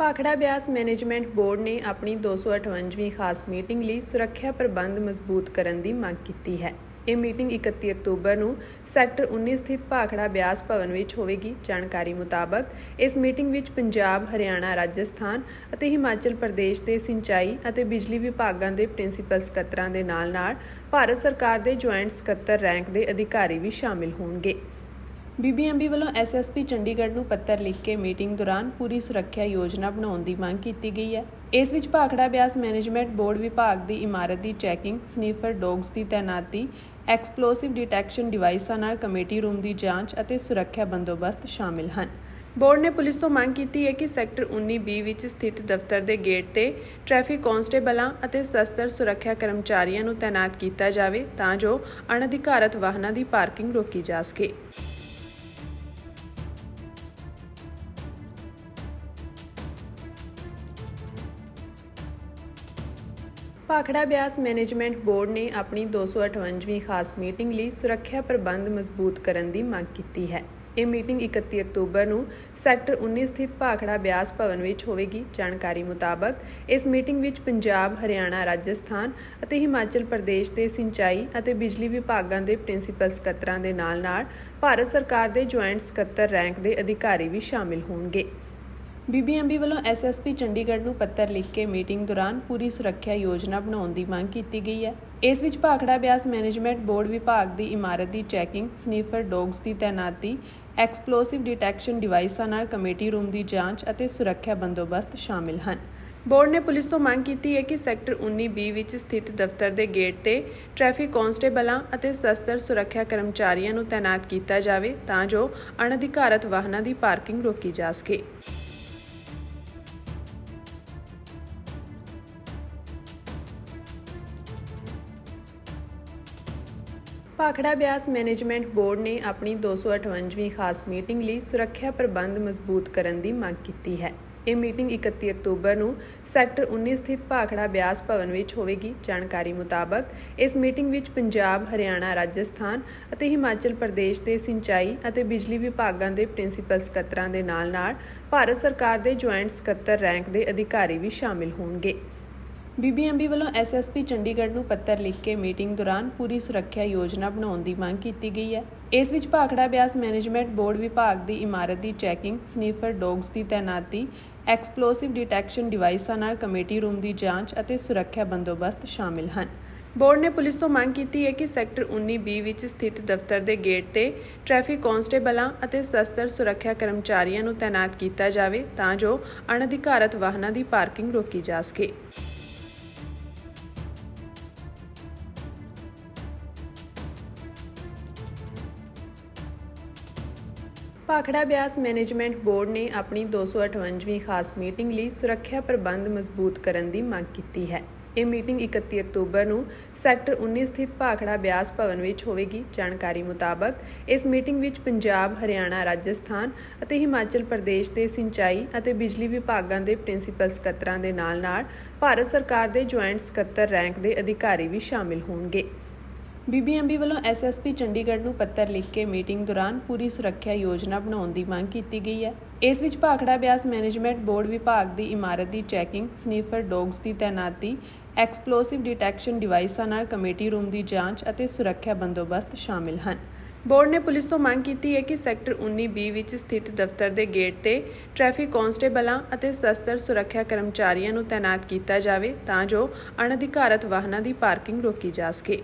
Bhakra Beas management board ਨੇ ਆਪਣੀ 258ਵੀਂ ਖਾਸ ਮੀਟਿੰਗ ਲਈ ਸੁਰੱਖਿਆ ਪ੍ਰਬੰਧ ਮਜ਼ਬੂਤ ਕਰਨ ਦੀ ਮੰਗ ਕੀਤੀ ਹੈ। ਇਹ ਮੀਟਿੰਗ 31 ਅਕਤੂਬਰ ਨੂੰ ਸੈਕਟਰ 19 ਸਥਿਤ ਭਾਖੜਾ ਬਿਆਸ ਭਵਨ ਵਿੱਚ ਹੋਵੇਗੀ। ਜਾਣਕਾਰੀ ਮੁਤਾਬਕ ਇਸ ਮੀਟਿੰਗ ਵਿੱਚ ਪੰਜਾਬ, ਹਰਿਆਣਾ, ਰਾਜਸਥਾਨ ਅਤੇ ਹਿਮਾਚਲ ਪ੍ਰਦੇਸ਼ ਦੇ ਸਿੰਚਾਈ ਅਤੇ ਬਿਜਲੀ ਵਿਭਾਗਾਂ ਦੇ ਪ੍ਰਿੰਸੀਪਲ ਸਕੱਤਰਾਂ ਦੇ ਨਾਲ-ਨਾਲ ਭਾਰਤ ਸਰਕਾਰ ਦੇ ਜੁਆਇੰਟ ਸਕੱਤਰ ਰੈਂਕ ਦੇ ਅਧਿਕਾਰੀ ਵੀ ਸ਼ਾਮਿਲ ਹੋਣਗੇ। ਬੀਬੀਐਮਬੀ ਵੱਲੋਂ ਐਸਐਸਪੀ ਚੰਡੀਗੜ੍ਹ ਨੂੰ ਪੱਤਰ ਲਿਖ ਕੇ ਮੀਟਿੰਗ ਦੌਰਾਨ ਪੂਰੀ ਸੁਰੱਖਿਆ ਯੋਜਨਾ ਬਣਾਉਣ ਦੀ ਮੰਗ ਕੀਤੀ ਗਈ ਹੈ। ਇਸ ਵਿੱਚ ਭਾਖੜਾ ਬਿਆਸ ਮੈਨੇਜਮੈਂਟ ਬੋਰਡ ਵਿਭਾਗ ਦੀ ਇਮਾਰਤ ਦੀ ਚੈਕਿੰਗ, ਸਨੀਫਰ ਡੌਗਸ ਦੀ ਤੈਨਾਤੀ, ਐਕਸਪਲੋਸਿਵ ਡਿਟੈਕਸ਼ਨ ਡਿਵਾਈਸਾਂ ਨਾਲ ਕਮੇਟੀ ਰੂਮ ਦੀ ਜਾਂਚ ਅਤੇ ਸੁਰੱਖਿਆ ਬੰਦੋਬਸਤ ਸ਼ਾਮਿਲ ਹਨ। ਬੋਰਡ ਨੇ ਪੁਲਿਸ ਤੋਂ ਮੰਗ ਕੀਤੀ ਹੈ ਕਿ ਸੈਕਟਰ 19B ਵਿੱਚ ਸਥਿਤ ਦਫ਼ਤਰ ਦੇ ਗੇਟ ਤੇ ਟ੍ਰੈਫਿਕ ਕਾਂਸਟੇਬਲਾਂ ਅਤੇ ਸਸ਼ਤਰ ਸੁਰੱਖਿਆ ਕਰਮਚਾਰੀਆਂ ਨੂੰ ਤਾਇਨਾਤ ਕੀਤਾ ਜਾਵੇ ਤਾਂ ਜੋ ਅਣਅਧਿਕਾਰਤ ਵਾਹਨਾਂ ਦੀ ਪਾਰਕਿੰਗ ਰੋਕੀ ਜਾ ਸਕੇ। ਭਾਖੜਾ ਬਿਆਸ ਮੈਨੇਜਮੈਂਟ ਬੋਰਡ ਨੇ ਆਪਣੀ 258ਵੀਂ ਖਾਸ ਮੀਟਿੰਗ ਲਈ ਸੁਰੱਖਿਆ ਪ੍ਰਬੰਧ ਮਜ਼ਬੂਤ ਕਰਨ ਦੀ ਮੰਗ ਕੀਤੀ ਹੈ। ਇਹ ਮੀਟਿੰਗ 31 ਅਕਤੂਬਰ ਨੂੰ ਸੈਕਟਰ 19 ਸਥਿਤ ਭਾਖੜਾ ਬਿਆਸ ਭਵਨ ਵਿੱਚ ਹੋਵੇਗੀ। ਜਾਣਕਾਰੀ ਮੁਤਾਬਕ ਇਸ ਮੀਟਿੰਗ ਵਿੱਚ ਪੰਜਾਬ, ਹਰਿਆਣਾ, ਰਾਜਸਥਾਨ ਅਤੇ ਹਿਮਾਚਲ ਪ੍ਰਦੇਸ਼ ਦੇ ਸਿੰਚਾਈ ਅਤੇ ਬਿਜਲੀ ਵਿਭਾਗਾਂ ਦੇ ਪ੍ਰਿੰਸੀਪਲ ਸਕੱਤਰਾਂ ਦੇ ਨਾਲ-ਨਾਲ ਭਾਰਤ ਸਰਕਾਰ ਦੇ ਜੁਆਇੰਟ ਸਕੱਤਰ ਰੈਂਕ ਦੇ ਅਧਿਕਾਰੀ ਵੀ ਸ਼ਾਮਿਲ ਹੋਣਗੇ। ਬੀਬੀਐਮਬੀ ਵੱਲੋਂ ਐਸਐਸਪੀ ਚੰਡੀਗੜ੍ਹ ਨੂੰ ਪੱਤਰ ਲਿਖ ਕੇ ਮੀਟਿੰਗ ਦੌਰਾਨ ਪੂਰੀ ਸੁਰੱਖਿਆ ਯੋਜਨਾ ਬਣਾਉਣ ਦੀ ਮੰਗ ਕੀਤੀ ਗਈ ਹੈ। ਇਸ ਵਿੱਚ ਭਾਖੜਾ ਬਿਆਸ ਮੈਨੇਜਮੈਂਟ ਬੋਰਡ ਵਿਭਾਗ ਦੀ ਇਮਾਰਤ ਦੀ ਚੈਕਿੰਗ, ਸਨੀਫਰ ਡੌਗਸ ਦੀ ਤੈਨਾਤੀ, ਐਕਸਪਲੋਸਿਵ ਡਿਟੈਕਸ਼ਨ ਡਿਵਾਈਸਾਂ ਨਾਲ ਕਮੇਟੀ ਰੂਮ ਦੀ ਜਾਂਚ ਅਤੇ ਸੁਰੱਖਿਆ ਬੰਦੋਬਸਤ ਸ਼ਾਮਿਲ ਹਨ। ਬੋਰਡ ਨੇ ਪੁਲਿਸ ਤੋਂ ਮੰਗ ਕੀਤੀ ਹੈ ਕਿ ਸੈਕਟਰ 19B ਵਿੱਚ ਸਥਿਤ ਦਫ਼ਤਰ ਦੇ ਗੇਟ ਤੇ ਟ੍ਰੈਫਿਕ ਕਾਂਸਟੇਬਲਾਂ ਅਤੇ ਸਸ਼ਤਰ ਸੁਰੱਖਿਆ ਕਰਮਚਾਰੀਆਂ ਨੂੰ ਤਾਇਨਾਤ ਕੀਤਾ ਜਾਵੇ ਤਾਂ ਜੋ ਅਣਅਧਿਕਾਰਤ ਵਾਹਨਾਂ ਦੀ ਪਾਰਕਿੰਗ ਰੋਕੀ ਜਾ ਸਕੇ। ਭਾਖੜਾ ਬਿਆਸ ਮੈਨੇਜਮੈਂਟ ਬੋਰਡ ਨੇ ਆਪਣੀ 258ਵੀਂ ਖਾਸ ਮੀਟਿੰਗ ਲਈ ਸੁਰੱਖਿਆ ਪ੍ਰਬੰਧ ਮਜ਼ਬੂਤ ਕਰਨ ਦੀ ਮੰਗ ਕੀਤੀ ਹੈ। ਇਹ ਮੀਟਿੰਗ 31 ਅਕਤੂਬਰ ਨੂੰ ਸੈਕਟਰ 19 ਸਥਿਤ ਭਾਖੜਾ ਬਿਆਸ ਭਵਨ ਵਿੱਚ ਹੋਵੇਗੀ। ਜਾਣਕਾਰੀ ਮੁਤਾਬਕ ਇਸ ਮੀਟਿੰਗ ਵਿੱਚ ਪੰਜਾਬ, ਹਰਿਆਣਾ, ਰਾਜਸਥਾਨ ਅਤੇ ਹਿਮਾਚਲ ਪ੍ਰਦੇਸ਼ ਦੇ ਸਿੰਚਾਈ ਅਤੇ ਬਿਜਲੀ ਵਿਭਾਗਾਂ ਦੇ ਪ੍ਰਿੰਸੀਪਲ ਸਕੱਤਰਾਂ ਦੇ ਨਾਲ-ਨਾਲ ਭਾਰਤ ਸਰਕਾਰ ਦੇ ਜੁਆਇੰਟ ਸਕੱਤਰ ਰੈਂਕ ਦੇ ਅਧਿਕਾਰੀ ਵੀ ਸ਼ਾਮਿਲ ਹੋਣਗੇ। ਬੀਬੀਐਮਬੀ ਵੱਲੋਂ ਐਸਐਸਪੀ ਚੰਡੀਗੜ੍ਹ ਨੂੰ ਪੱਤਰ ਲਿਖ ਕੇ ਮੀਟਿੰਗ ਦੌਰਾਨ ਪੂਰੀ ਸੁਰੱਖਿਆ ਯੋਜਨਾ ਬਣਾਉਣ ਦੀ ਮੰਗ ਕੀਤੀ ਗਈ ਹੈ। ਇਸ ਵਿੱਚ ਭਾਖੜਾ ਬਿਆਸ ਮੈਨੇਜਮੈਂਟ ਬੋਰਡ ਵਿਭਾਗ ਦੀ ਇਮਾਰਤ ਦੀ ਚੈਕਿੰਗ, ਸਨੀਫਰ ਡੌਗਸ ਦੀ ਤੈਨਾਤੀ, ਐਕਸਪਲੋਸਿਵ ਡਿਟੈਕਸ਼ਨ ਡਿਵਾਈਸਾਂ ਨਾਲ ਕਮੇਟੀ ਰੂਮ ਦੀ ਜਾਂਚ ਅਤੇ ਸੁਰੱਖਿਆ ਬੰਦੋਬਸਤ ਸ਼ਾਮਿਲ ਹਨ। ਬੋਰਡ ਨੇ ਪੁਲਿਸ ਤੋਂ ਮੰਗ ਕੀਤੀ ਹੈ ਕਿ ਸੈਕਟਰ 19B ਵਿੱਚ ਸਥਿਤ ਦਫ਼ਤਰ ਦੇ ਗੇਟ ਤੇ ਟ੍ਰੈਫਿਕ ਕਾਂਸਟੇਬਲਾਂ ਅਤੇ ਸਸ਼ਤਰ ਸੁਰੱਖਿਆ ਕਰਮਚਾਰੀਆਂ ਨੂੰ ਤਾਇਨਾਤ ਕੀਤਾ ਜਾਵੇ ਤਾਂ ਜੋ ਅਣਅਧਿਕਾਰਤ ਵਾਹਨਾਂ ਦੀ ਪਾਰਕਿੰਗ ਰੋਕੀ ਜਾ ਸਕੇ। ਭਾਖੜਾ ਬਿਆਸ ਮੈਨੇਜਮੈਂਟ ਬੋਰਡ ਨੇ ਆਪਣੀ 258ਵੀਂ ਖਾਸ ਮੀਟਿੰਗ ਲਈ ਸੁਰੱਖਿਆ ਪ੍ਰਬੰਧ ਮਜ਼ਬੂਤ ਕਰਨ ਦੀ ਮੰਗ ਕੀਤੀ ਹੈ। ਇਹ ਮੀਟਿੰਗ 31 ਅਕਤੂਬਰ ਨੂੰ ਸੈਕਟਰ 19 ਸਥਿਤ ਭਾਖੜਾ ਬਿਆਸ ਭਵਨ ਵਿੱਚ ਹੋਵੇਗੀ। ਜਾਣਕਾਰੀ ਮੁਤਾਬਕ ਇਸ ਮੀਟਿੰਗ ਵਿੱਚ ਪੰਜਾਬ, ਹਰਿਆਣਾ, ਰਾਜਸਥਾਨ ਅਤੇ ਹਿਮਾਚਲ ਪ੍ਰਦੇਸ਼ ਦੇ ਸਿੰਚਾਈ ਅਤੇ ਬਿਜਲੀ ਵਿਭਾਗਾਂ ਦੇ ਪ੍ਰਿੰਸੀਪਲ ਸਕੱਤਰਾਂ ਦੇ ਨਾਲ-ਨਾਲ ਭਾਰਤ ਸਰਕਾਰ ਦੇ ਜੁਆਇੰਟ ਸਕੱਤਰ ਰੈਂਕ ਦੇ ਅਧਿਕਾਰੀ ਵੀ ਸ਼ਾਮਿਲ ਹੋਣਗੇ। ਬੀਬੀਐਮਬੀ ਵੱਲੋਂ ਐਸਐਸਪੀ ਚੰਡੀਗੜ੍ਹ ਨੂੰ ਪੱਤਰ ਲਿਖ ਕੇ ਮੀਟਿੰਗ ਦੌਰਾਨ ਪੂਰੀ ਸੁਰੱਖਿਆ ਯੋਜਨਾ ਬਣਾਉਣ ਦੀ ਮੰਗ ਕੀਤੀ ਗਈ ਹੈ। ਇਸ ਵਿੱਚ ਭਾਖੜਾ ਬਿਆਸ ਮੈਨੇਜਮੈਂਟ ਬੋਰਡ ਵਿਭਾਗ ਦੀ ਇਮਾਰਤ ਦੀ ਚੈਕਿੰਗ, ਸਨੀਫਰ ਡੌਗਸ ਦੀ ਤਾਇਨਾਤੀ ਐਕਸਪਲੋਸਿਵ ਡਿਟੈਕਸ਼ਨ ਡਿਵਾਈਸਾਂ ਨਾਲ ਕਮੇਟੀ ਰੂਮ ਦੀ ਜਾਂਚ ਅਤੇ ਸੁਰੱਖਿਆ ਬੰਦੋਬਸਤ ਸ਼ਾਮਿਲ ਹਨ। ਬੋਰਡ ਨੇ ਪੁਲਿਸ ਤੋਂ ਮੰਗ ਕੀਤੀ ਹੈ ਕਿ ਸੈਕਟਰ 19B ਵਿੱਚ ਸਥਿਤ ਦਫ਼ਤਰ ਦੇ ਗੇਟ ਤੇ ਟ੍ਰੈਫਿਕ ਕਾਂਸਟੇਬਲਾਂ ਅਤੇ ਸਸ਼ਤਰ ਸੁਰੱਖਿਆ ਕਰਮਚਾਰੀਆਂ ਨੂੰ ਤਾਇਨਾਤ ਕੀਤਾ ਜਾਵੇ ਤਾਂ ਜੋ ਅਣਅਧਿਕਾਰਤ ਵਾਹਨਾਂ ਦੀ ਪਾਰਕਿੰਗ ਰੋਕੀ ਜਾ ਸਕੇ।